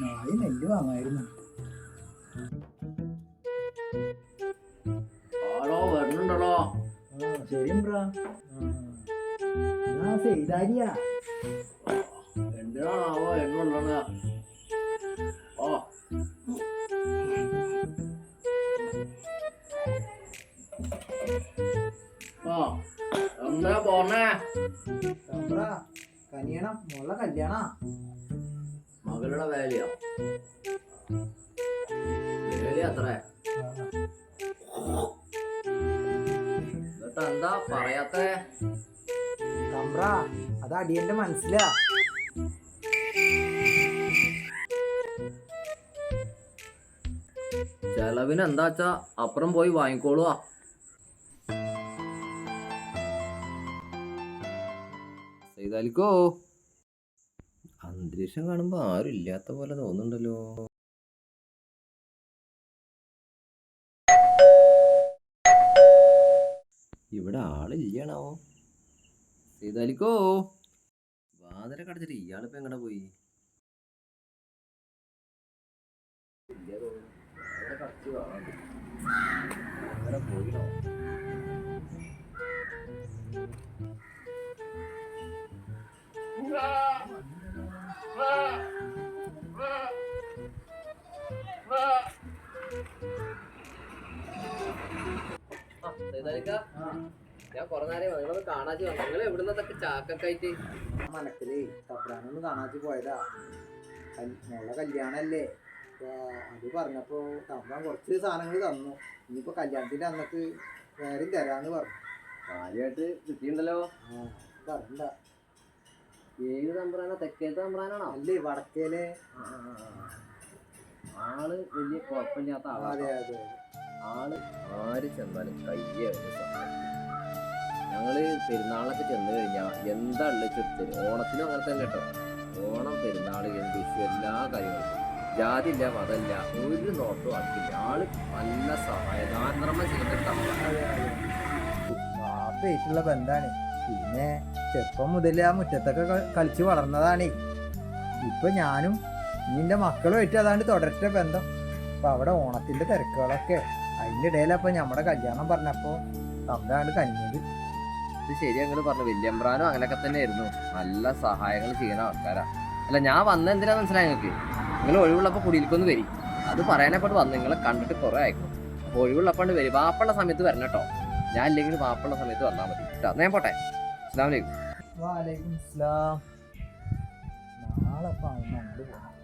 നാളെ നെല്ല് വാങ്ങായിരുന്നു ആളോ വരുന്നുണ്ടല്ലോ ആ ശരി ബ്രാ ആ ചെയ്താരിയാ എന്തിനാണാവോ എണ്ണുള്ളത് ഓ. ആ എന്താ പോന്നേ. ബ്രാ കനിയണം മോളെ കല്യാണ. മകളുടെ വേലയോ? വേലി അത്രേ. എന്നിട്ട് എന്താ പറയാത്തേ? കമ്പ്ര അത് അടിയന്റെ മനസ്സിലാ. ചെലവിന് എന്താച്ചാ അപ്പുറം പോയി വാങ്ങിക്കോളുവാ. ചെയ്താലിക്കോ അന്തരീക്ഷം കാണുമ്പോൾ ആരും ഇല്ലാത്ത പോലെ തോന്നുന്നുണ്ടല്ലോ. ഇവിടെ ആളില്ലണോ? ചെയ്താലിക്കോ വാതില കടച്ചിട്ട് ഇയാളിപ്പോ എങ്ങടെ പോയി? ഇല്ല തോന്നുന്നു. കടച്ച് കാണാണ്ട്. എങ്ങനെ പോയിണോ? ആ, ഞാൻ കൊറേ നേരം നിങ്ങളൊന്ന് കാണാച്ച് വന്നു. നിങ്ങൾ എവിടുന്നതൊക്കെ ചാക്കൊക്കെ ആയിട്ട്? മനക്കിൽ തമ്പ്രാനൊന്ന് കാണാച്ച് പോയതാ. മോളെ കല്യാണല്ലേ? അത് പറഞ്ഞപ്പോ തമ്പാൻ കുറച്ച് സാധനങ്ങൾ തന്നു. ഇനിയിപ്പോ കല്യാണത്തിന്റെ അന്നത്ത് വേറെയും തരാന്ന് പറഞ്ഞു. കാര്യമായിട്ട് കിട്ടിയുണ്ടല്ലോ ആ പറഞ്ഞ ഏത് തമ്പ്രാനോ? തെക്കേ തമ്പ്രാനാണോ? അല്ലേ വടക്കേലെ. ആൾ വലിയ കുഴപ്പമില്ലാത്ത അതെ ആളാണ് അതെ. ആൾ ആര് ചെന്നാലും കയ്യെ ഞങ്ങൾ പെരുന്നാളൊക്കെ ചെന്ന് കഴിഞ്ഞാൽ എന്താ ഉള്ളത് ചെറുത്തരും ഓണത്തിനും അങ്ങനെ തന്നെ കേട്ടോ. ഓണം പെരുന്നാൾ വിഷു എല്ലാ കാര്യങ്ങളും. ജാതി ഇല്ല മതമില്ല ഒരു നോട്ടും ആക്കില്ല ആൾ നല്ല സഹായദാനർമ്മ ചെയ്തിട്ടുള്ള ബന്ധാണ്. പിന്നെ ചെറുപ്പം മുതൽ ആ മുറ്റത്തൊക്കെ കളിച്ച് വളർന്നതാണ്. ഇപ്പൊ ഞാനും നിന്റെ മക്കളുമായിട്ട് അതാണ് തുടരട്ടെ ബന്ധം. അപ്പൊ അവിടെ ഓണത്തിന്റെ തിരക്കുകളൊക്കെ. അതിന്റെ ഇടയിലപ്പൊ നമ്മുടെ കല്യാണം പറഞ്ഞപ്പോ തമ്മിലാണ് കനിഞ്ഞത് ഇത് ശരി ഞങ്ങൾ പറഞ്ഞു. വല്യമ്പ്രാനും അങ്ങനെയൊക്കെ തന്നെയായിരുന്നു. നല്ല സഹായങ്ങൾ ചെയ്യുന്ന ആൾക്കാരാ. അല്ല ഞാൻ വന്ന എന്തിനാ മനസ്സിലായി നിങ്ങൾക്ക്? നിങ്ങൾ ഒഴിവുള്ളപ്പോൾ കുടിയിലേക്കൊന്ന് വരി. അത് പറയാനെപ്പോട്ട് വന്ന് നിങ്ങളെ കണ്ടിട്ട് കുറേ ആയിക്കും. അപ്പോൾ ഒഴിവുള്ളപ്പോൾ വരും. വാപ്പുള്ള സമയത്ത് വരണം കേട്ടോ. ഞാൻ ഇല്ലെങ്കിൽ വാപ്പുള്ള സമയത്ത് വന്നാൽ മതി. കേട്ടോ ഞാൻ പോട്ടെ. അസ്സാം വലൈക്കും വാലൈക്കും നാളെ അങ്ങോട്ട് പോകണം